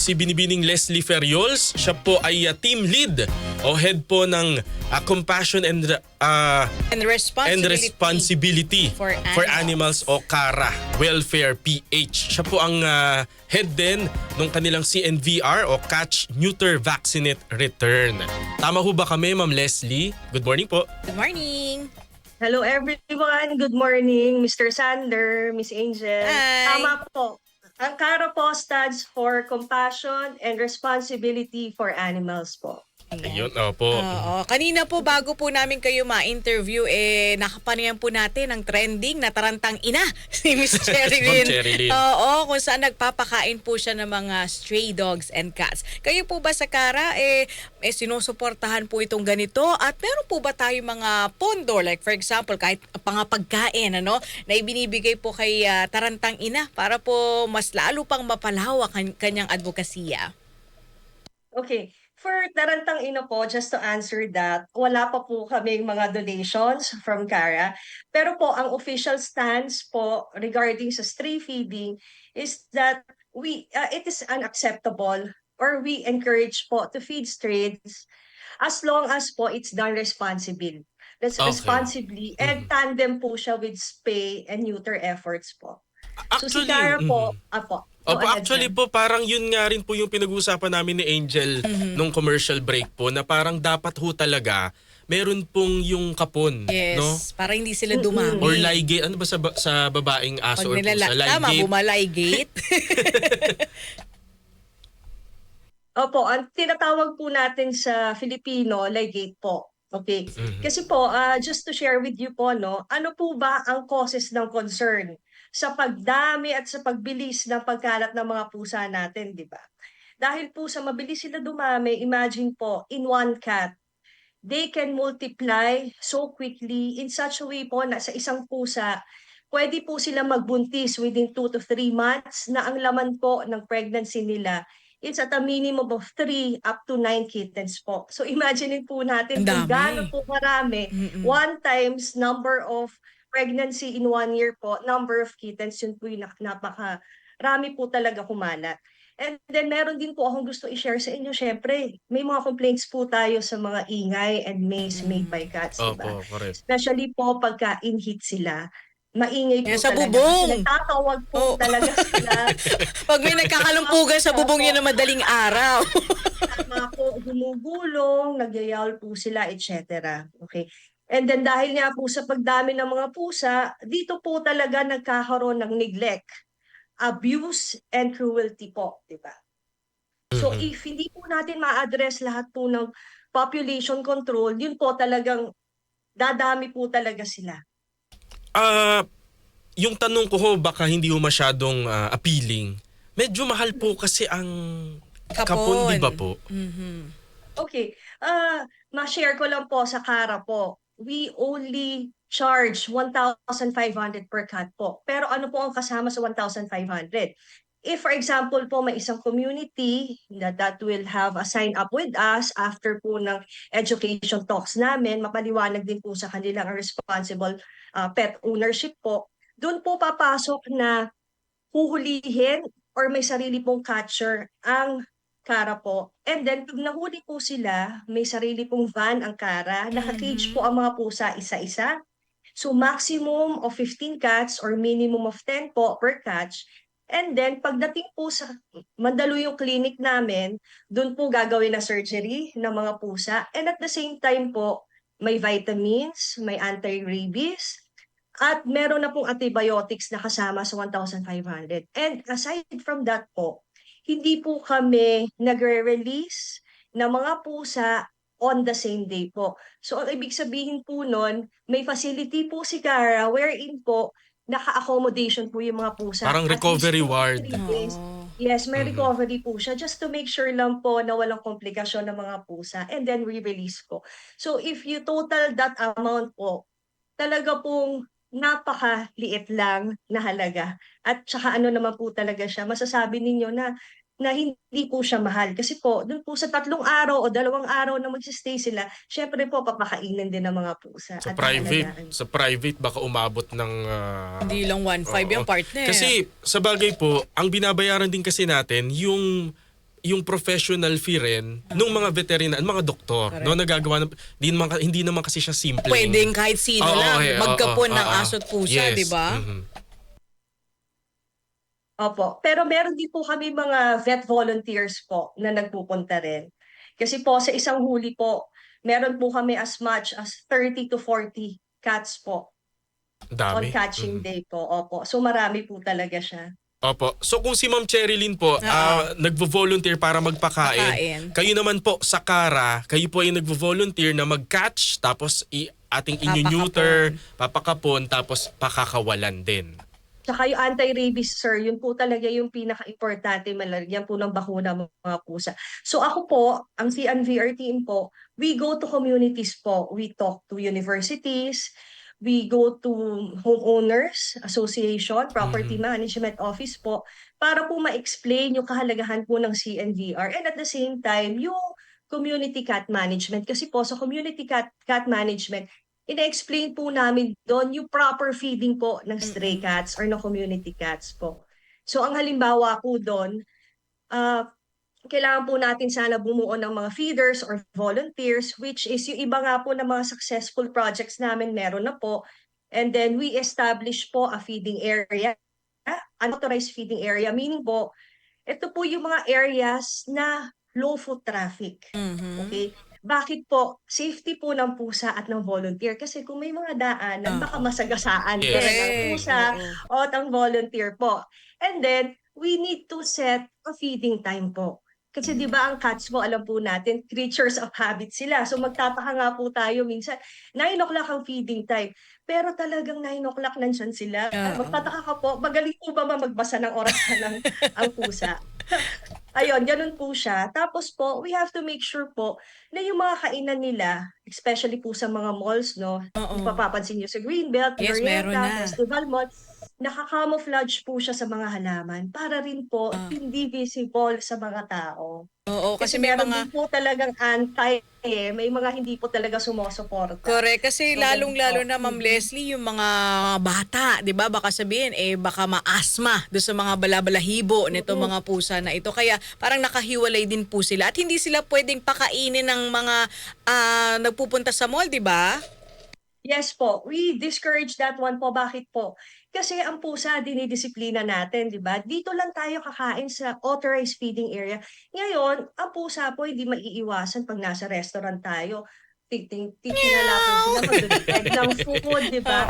si Binibining Leslie Ferriols. Siya po ay uh, team lead o head po ng uh, Compassion and uh, And and responsibility. responsibility For animals o CARA Welfare PH. Siya po ang uh, head din ng kanilang CNVR o Catch Neuter Vaccinate Return. Tama ho ba kami, Ma'am Leslie? Good morning po. Good morning. Hello everyone. Good morning, Mr. Sander, Miss Angel. Hi. Tama po. Ang CARA po stands for Compassion and Responsibility for Animals po. Ayun, opo. Oo. Kanina po, bago po namin kayo ma-interview, eh, nakapanayan po natin ang trending na tarantang ina si Miss Cherilyn. Ma'am Cherilyn. Oo, kung saan nagpapakain po siya ng mga stray dogs and cats. Kayo po ba sa Kara, eh, eh sinusuportahan po itong ganito? At meron po ba tayo mga pondo, like for example, kahit pangapagkain, ano, na ibinibigay po kay ah, tarantang ina para po mas lalo pang mapalawak ang kanyang advokasya? Okay. For Tarantang Ino po, just to answer that, wala pa po kaming mga donations from CARA. Pero po, ang official stance po regarding sa stray feeding is that we uh, it is unacceptable or we encourage po to feed strays as long as po it's done responsibly. That's Okay. responsibly and tandem po siya with spay and neuter efforts po. So si Actually, Cara po, mhm. apo. Opo, ahead, actually po, parang yun nga rin po yung pinag-uusapan namin ni Angel nung commercial break po na parang dapat ho talaga meron pong yung kapon, Yes, no? para hindi sila dumami. Or ligate, ano ba sa, ba- sa babaeng aso Pag or nilala, pusa? tama, Ligate. bumaligate. Opo, ang tinatawag po natin sa Filipino, ligate po. Okay. Mhm. Kasi po, ah, just to share with you po, no, ano po ba ang causes ng concern sa pagdami at sa pagbilis ng pagkalat ng mga pusa natin, di ba? Dahil po sa mabilis sila dumami, imagine po, in one cat, they can multiply so quickly in such a way po na sa isang pusa, pwede po sila magbuntis within 2 to 3 months na ang laman po ng pregnancy nila it's at a minimum of 3 up to 9 kittens po. So imagine po natin kung gaano po marami. Mm-mm. One times number of pregnancy in one year po, number of kittens, yun po yung napaka rami po talaga kumalat. And then meron din po akong gusto i-share sa inyo. Syempre, may mga complaints po tayo sa mga ingay and maze made by cats, di ba? Opo, correct. Especially po pagka in-heat sila. Maingay po sa talaga. bubong. Nagtatawag po Oo. talaga sila. Pag may nagkakalumpugan sa bubong niya na madaling araw. Tama po, gumugulong, nagyayawal po sila, etc. Okay. And then dahil nga po sa pagdami ng mga pusa, dito po talaga nagkakaroon ng neglect, abuse, and cruelty po, di ba? So Mhm. if hindi po natin ma-address lahat po ng population control, yun po talagang dadami po talaga sila. Ah, yung tanong ko ho, baka hindi ho masyadong ah, appealing. Medyo mahal po kasi ang kapon, di ba po? Mhm. Okay, ah ma-share ko lang po sa Kara po. We only charge 1,500 per cat po. Pero ano po ang kasama sa 1,500? If for example po may isang community that, that will have a sign up with us after po ng education talks namin, mapaliwanag din po sa kanila ang responsible ah, pet ownership po, doon po papasok na huhulihin or may sarili pong catcher ang Kara po. And then, pag nahuli po sila, may sarili pong van ang Kara. Naka-cage Mhm. po ang mga pusa isa-isa. So, maximum of 15 cats or minimum of 10 po per catch. And then, pagdating po sa Mandaluyong clinic namin, doon po gagawin na surgery ng mga pusa. And at the same time po, may vitamins, may anti-rabies, at meron na pong antibiotics na kasama sa 1,500. And aside from that po, hindi po kami nagre-release ng mga pusa on the same day po. So ang ibig sabihin po nun, may facility po si Cara wherein po naka-accommodation po yung mga pusa. Parang At recovery least ward. days. Yes, may Mhm. recovery po siya just to make sure lang po na walang komplikasyon ng mga pusa and then re-release po. So if you total that amount po, talaga pong napakaliit lang na halaga. At saka ano naman po talaga siya, masasabi ninyo na na hindi po siya mahal. Kasi po, dun po sa tatlong araw o dalawang araw na magsistay sila, syempre po papakainin din ng mga pusa. Sa at private, aalagaan. sa private baka umabot ng ah, Hindi lang 1.5 yung Oo. partner. Kasi sa bagay po, ang binabayaran din kasi natin yung yung professional fee rin nung mga veterinan, mga doktor, Correct. no nagagawa ng hindi naman hindi naman kasi siya simple. Pwedeng kahit sino Oo, lang okay, oo, magkapon oo, ng oo. aso't pusa, Yes, di ba? mhm. Opo. Pero meron din po kami mga vet volunteers po na nagpupunta rin. Kasi po sa isang huli po, meron po kami as much as 30 to 40 cats po on Dami. catching Mhm. day po. Opo. So marami po talaga siya. Opo. So kung si Ma'am Cherilyn po ah, nagvo-volunteer para magpakain, Pakain. kayo naman po sa Kara, kayo po ay nagvo-volunteer na mag-catch tapos i ating inyo-neuter, papakapon tapos pakakawalan din. Tsaka yung anti-rabies, sir, yun po talaga yung pinaka-importante, malagyan po ng bakuna ng mga pusa. So ako po, ang CNVR team po, we go to communities po. We talk to universities, we go to homeowners association, property management office po, para po ma-explain yung kahalagahan po ng CNVR. And at the same time, yung community cat management. Kasi po sa community cat, cat management, ina-explain po namin doon yung proper feeding po ng stray cats or ng community cats po. So ang halimbawa po doon, ah, kailangan po natin sana bumuo ng mga feeders or volunteers which is yung iba nga po ng mga successful projects namin meron na po. And then we establish po a feeding area, unauthorized feeding area, meaning po, ito po yung mga areas na low foot traffic. Mhm. Okay? Bakit po? Safety po ng pusa at ng volunteer. Kasi kung may mga daanan, Oo. baka masagasaan Yes. din ng Correct. pusa o ng volunteer po. And then, we need to set a feeding time po. Kasi di ba ang cats po, alam po natin, creatures of habit sila. So magtataka nga po tayo minsan, 9 o'clock ang feeding time. Pero talagang 9 o'clock nandyan sila. Magtataka ka po, magaling po ba ba magbasa ng oras ng ang pusa? Ayun, ganun po siya. Tapos po, we have to make sure po na yung mga kainan nila, especially po sa mga malls, no? Oo. Kung papapansin nyo sa Greenbelt, Yes, na. Festival Mall, nakakamouflage po siya sa mga halaman para rin po Ah. hindi visible sa mga tao. Oo, Kasi, kasi may mga po talagang anti eh, may mga hindi po talaga sumusuporta. Correct. Kasi So, lalong-lalo na, Ma'am po. Leslie, yung mga bata, di ba? Baka sabihin, eh, baka ma-asthma doon sa mga balabalahibo nito Oo. mga pusa na ito. Kaya parang nakahiwalay din po sila. At hindi sila pwedeng pakainin ng mga ah, nagpupunta sa mall, di ba? Yes po, we discourage that one po. Bakit po? Kasi ang pusa, dinidisiplina natin, di ba? Dito lang tayo kakain sa authorized feeding area. Ngayon, ang pusa po, hindi maiiwasan pag nasa restaurant tayo. Titing, titinalapin sila, magdudepend ng food, di ba?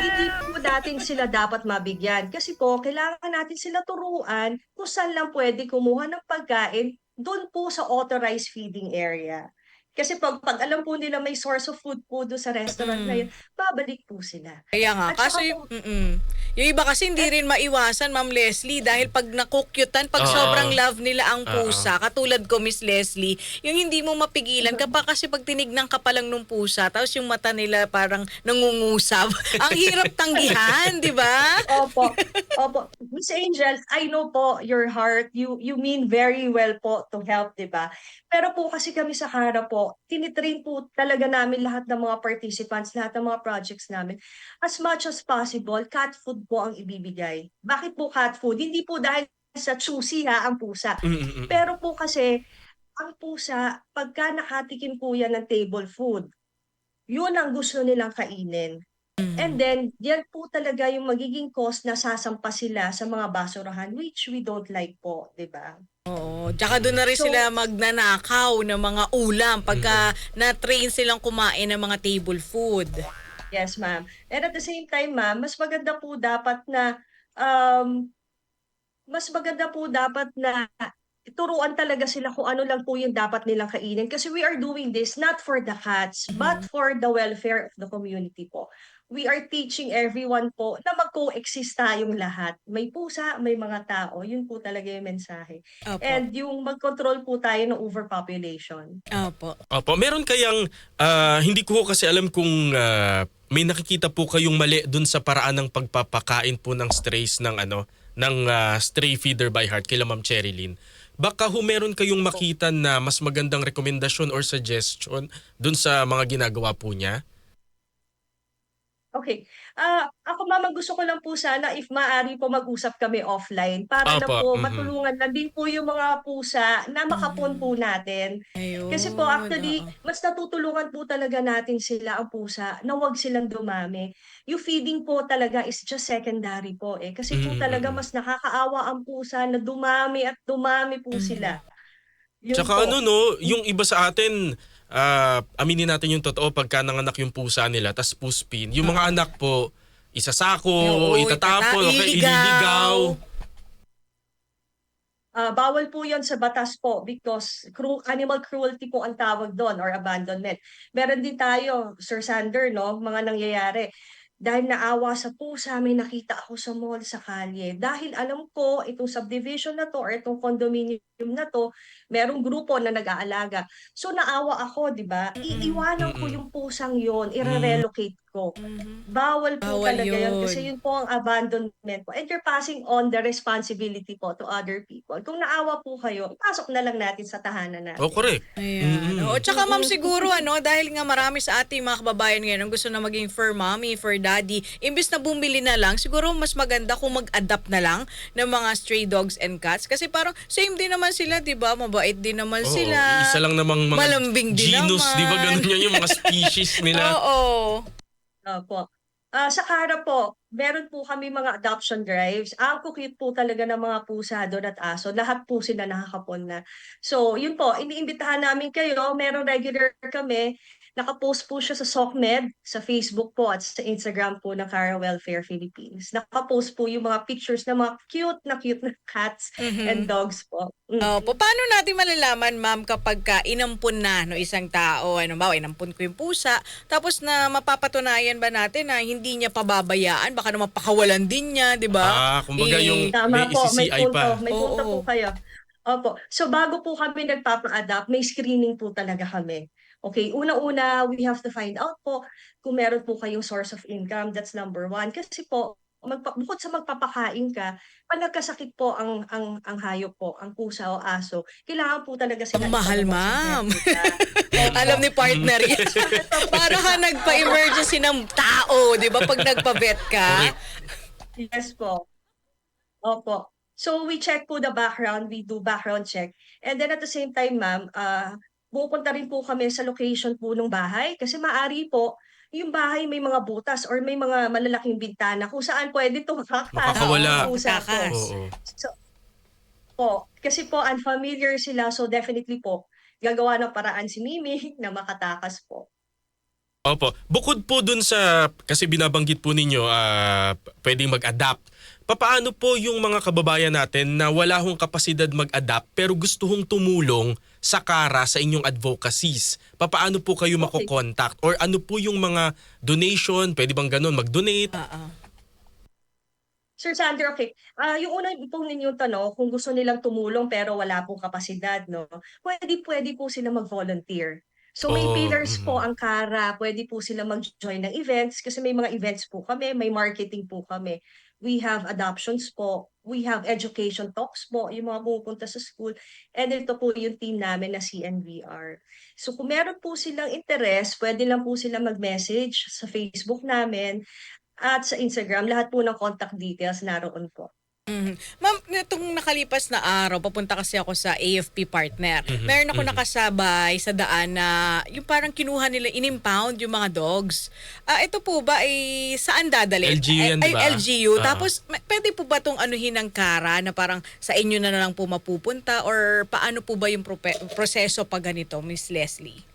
Hindi po natin sila dapat mabigyan. Kasi po, kailangan natin sila turuan kung saan lang pwede kumuha ng pagkain doon po sa authorized feeding area. Kasi pag, pag alam po nila may source of food po doon sa restaurant na yun, babalik po sila. Kaya nga, At kaso saka yung, mm-mm. yung iba kasi hindi rin maiwasan, Ma'am Leslie, dahil pag nakukyutan, pag Oo. sobrang love nila ang pusa, katulad ko, Miss Leslie, yung hindi mo mapigilan, kapag kasi pag tinignan ka pa lang nung pusa, tapos yung mata nila parang nangungusap, ang hirap tanggihan, di ba? Opo. Opo. Miss Angel, I know po your heart. You you mean very well po to help, 'di ba? Pero po kasi kami sa Hara po, tinitrain po talaga namin lahat ng mga participants, lahat ng mga projects namin. As much as possible, cat food po ang ibibigay. Bakit po cat food? Hindi po dahil sa choosy ha, ang pusa. Mm, mm, mm. Pero po kasi, ang pusa, pagka nakatikim po yan ng table food, yun ang gusto nilang kainin. And then, yan po talaga yung magiging cause na sasampa sila sa mga basurahan, which we don't like po, di ba? Oo. Tsaka doon na rin So- sila magnanakaw ng mga ulam pagka na-train silang kumain ng mga table food. Yes, ma'am. And at the same time, ma'am, mas maganda po dapat na, um, mas maganda po dapat na turuan talaga sila kung ano lang po yung dapat nilang kainin. Kasi we are doing this not for the cats, but for the welfare of the community po. We are teaching everyone po na mag-coexist tayong lahat. May pusa, may mga tao. Yun po talaga yung mensahe. Opo. And yung mag-control po tayo ng overpopulation. Opo. Opo, meron kayang ah, hindi ko kasi alam kung ah, may nakikita po kayong mali dun sa paraan ng pagpapakain po ng strays ng ano ng ah, stray feeder by heart kila Ma'am Cherilyn. Baka ho meron kayong makita na mas magandang rekomendasyon or suggestion dun sa mga ginagawa po niya? Okay. Ah, ako mama gusto ko lang po sana if maaari po mag-usap kami offline para na Opo, po mhm. matulungan na din po yung mga pusa na makapon po natin. Ayun. Kasi po actually, oo. mas natutulungan po talaga natin sila ang pusa na huwag silang dumami. Yung feeding po talaga is just secondary po eh. Kasi po Mm, talaga mm. mas nakakaawa ang pusa na dumami at dumami po sila. Yun Tsaka po. ano no, yung iba sa atin, ah, aminin natin yung totoo pagka nanganak yung pusa nila, tas puspin. Yung mga anak po, isasako, Oo, itatapon, itata- okay, ililigaw. ililigaw. Ah, bawal po 'yon sa batas po because cru- animal cruelty po ang tawag doon or abandonment. Meron din tayo, Sir Sander, no, mga nangyayari. Dahil naawa sa pusa, may nakita ako sa mall sa kalye. Dahil alam ko itong subdivision na to or itong condominium na to, merong grupo na nag-aalaga. So naawa ako, 'di ba? Iiwanan ko yung pusang 'yon, i-relocate ko. Mhm. Bawal po Bawal talaga yun. yun. Kasi yun po ang abandonment po. And you're passing on the responsibility po to other people. Kung naawa po kayo, ipasok na lang natin sa tahanan natin. Oh, correct. Ayan. Mm-mm. O, tsaka ma'am siguro ano, dahil nga marami sa ating mga kababayan ngayon ang gusto na maging fur mommy, fur daddy, imbis na bumili na lang, siguro mas maganda kung mag-adapt na lang ng mga stray dogs and cats. Kasi parang same din naman sila, di ba? Mabait din naman Oo, sila. isa lang namang mga Malambing din genus, naman. di ba ganun yun yung mga species nila? Oo. Opo. Ah, sa Kara po, meron po kami mga adoption drives. Ang cute po talaga ng mga pusa doon at aso. Lahat po sila nakakapon na. So, yun po, iniimbitahan namin kayo. Meron regular kami. Nakapost po siya sa SOCMED, sa Facebook po at sa Instagram po ng Kara Welfare Philippines. Nakapost po yung mga pictures ng mga cute na cute na cats Mhm. and dogs po. Mm. Opo, paano natin malalaman, ma'am, kapag ka inampun na no, isang tao, ano ba, inampun ko yung pusa, tapos na mapapatunayan ba natin na hindi niya pababayaan, baka naman pakawalan din niya, di ba? Ah, kumbaga Eh, yung Tama may po, may punto. pa. May punto Oo. po kayo. Opo. So bago po kami nagpapa-adapt, may screening po talaga kami. Okay, una-una, we have to find out po kung meron po kayong source of income. That's number one. Kasi po, magpa- bukod sa magpapakain ka, pag nagkasakit po ang ang ang hayop po, ang pusa o aso, kailangan po talaga sila mahal, ma'am. Alam ni partner yan. Para ka nagpa-emergency ng tao, di ba? Pag nagpa-vet ka. Yes po. Opo. So we check po the background, we do background check. And then at the same time, ma'am, ah pupunta rin po kami sa location po ng bahay kasi maari po yung bahay may mga butas or may mga malalaking bintana kung saan pwede to Makakawala. Takas. Oo. So, po, kasi po unfamiliar sila so definitely po gagawa ng paraan si Mimi na makatakas po. Opo. Bukod po dun sa, kasi binabanggit po ninyo, p- pwedeng mag-adapt. Papaano po yung mga kababayan natin na wala hong kapasidad mag-adapt pero gusto hong tumulong sa kara sa inyong advocacies? Papaano po kayo Okay. makokontakt? Or ano po yung mga donation? Pwede bang ganun? Mag-donate? Oo. Sir Sander, okay. Ah, yung una pong ninyong tanong, kung gusto nilang tumulong pero wala pong kapasidad, no? Pwede, pwede po sila mag-volunteer. So may Oh, pillars po mhm. ang Kara, pwede po sila mag-join ng events kasi may mga events po kami, may marketing po kami. We have adoptions po, we have education talks po, yung mga pumupunta sa school. And ito po yung team namin na CNVR. So kung meron po silang interest, pwede lang po sila mag-message sa Facebook namin at sa Instagram, lahat po ng contact details naroon po. Mhm. Ma'am, itong nakalipas na araw, papunta kasi ako sa AFP partner. Mhm, Meron ako mhm. nakasabay sa daan na yung parang kinuha nila, in-impound yung mga dogs. Ah, ito po ba ay saan dadalhin? LGU yan, Ay, di ba? ay, LGU. Ah. Tapos, pwede po ba itong anuhin ng kara na parang sa inyo na lang po mapupunta or paano po ba yung prope- proseso pag ganito, Miss Leslie?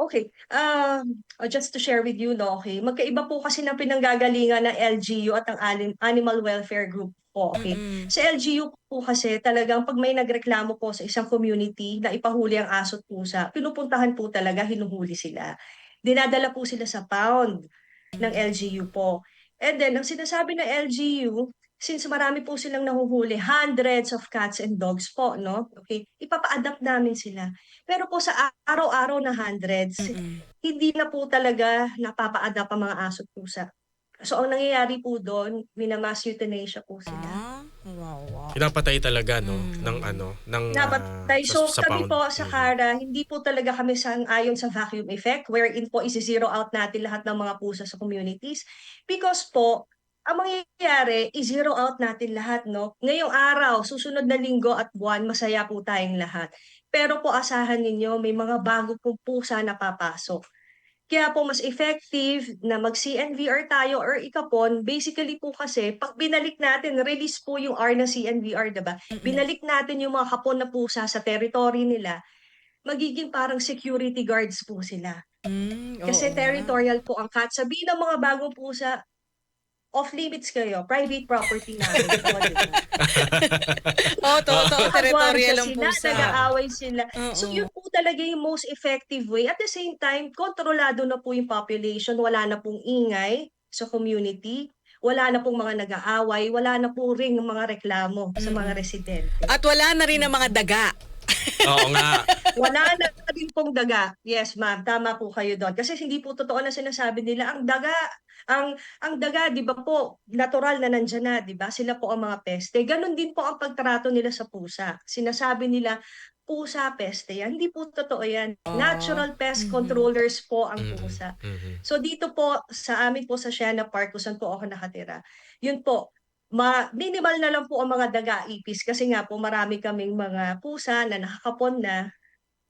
Okay, um, uh, just to share with you, no, okay, magkaiba po kasi ng pinanggagalingan ng LGU at ang anim- Animal Welfare Group po, okay. Mm-mm. Sa LGU po kasi talagang pag may nagreklamo po sa isang community na ipahuli ang aso at pusa, pinupuntahan po talaga, hinuhuli sila. Dinadala po sila sa pound ng LGU po. And then, ang sinasabi ng LGU, since marami po silang nahuhuli, hundreds of cats and dogs po, no? Okay, ipapa-adapt namin sila. Pero po sa araw-araw na hundreds, Mm-mm. hindi na po talaga napapa-adapt ang mga aso at pusa. So, ang nangyayari po doon, minamass euthanasia po sila. Ah, wow, wow. Pinapatay talaga no ng ano ng ah, Napatay. sa, So sa kami pound. po sa Mm. Kara, hindi po talaga kami sang ayon sa vacuum effect wherein po isi-zero out natin lahat ng mga pusa sa communities. Because po, ang mangyayari, i-zero out natin lahat, no? Ngayong araw, susunod na linggo at buwan, masaya po tayong lahat. Pero po asahan ninyo, may mga bago pong pusa na papasok. Kaya po mas effective na mag-CNVR tayo or ikapon, basically po kasi, pag binalik natin, release po yung R ng CNVR, diba? Binalik natin yung mga kapon na pusa sa territory nila, magiging parang security guards po sila. Mm, oo Kasi nga. territorial po ang cat. Sabihin ng mga bagong pusa, off limits kayo, private property namin. Oo, totoo. Territorial ang pusa. nag-aaway sila. So Oo. yun po talaga yung most effective way. At the same time, kontrolado na po yung population, wala na pong ingay sa community, wala na pong mga nag-aaway, wala na po ring mga reklamo sa mga residente. At wala na rin ang mga daga. Oo nga. Wala na rin pong daga. Yes, ma'am, tama po kayo doon. Kasi hindi po totoo na sinasabi nila, ang daga, ang ang daga, di ba po, natural na nandyan na, di ba? Sila po ang mga peste. Ganon din po ang pagtrato nila sa pusa. Sinasabi nila, pusa, peste yan. Hindi po totoo yan. Natural pest Mhm. controllers po ang Mhm. pusa. Mhm. So dito po, sa amin po sa Siena Park, kung saan po ako nakatira, yun po, ma minimal na lang po ang mga daga-ipis kasi nga po marami kaming mga pusa na nakakapon na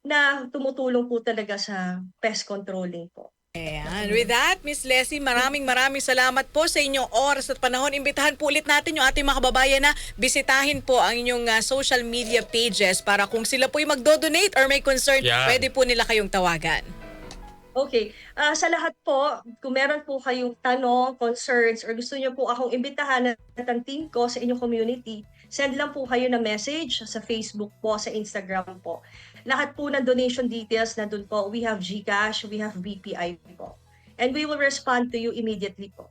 na tumutulong po talaga sa pest controlling po. Ayan. With that, Miss Leslie, maraming maraming salamat po sa inyong oras at panahon. Imbitahan po ulit natin yung ating mga kababayan na bisitahin po ang inyong ah, social media pages para kung sila po yung magdo-donate or may concern, Yan. pwede po nila kayong tawagan. Okay, ah, sa lahat po, kung meron po kayong tanong, concerns, or gusto niyo po akong imbitahan at ang team ko sa inyong community, send lang po kayo na message sa Facebook po, sa Instagram po. Lahat po ng donation details na doon po. We have GCash, we have BPI po. And we will respond to you immediately po.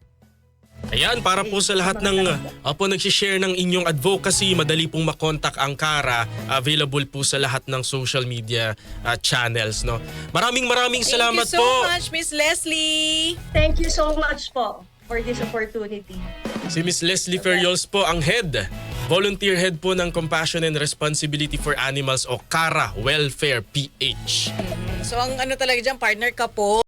Ayan, para po sa lahat ng apo nagsishare ng inyong advocacy, madali pong makontak ang Kara. Available po sa lahat ng social media ah, channels. No? Maraming maraming salamat Thank you so po. much, Miss Leslie. Thank you so much po for this opportunity. Si Miss Leslie Ferriols po ang head. Volunteer head po ng Compassion and Responsibility for Animals o Kara Welfare PH. So ang ano talaga dyan, partner ka po.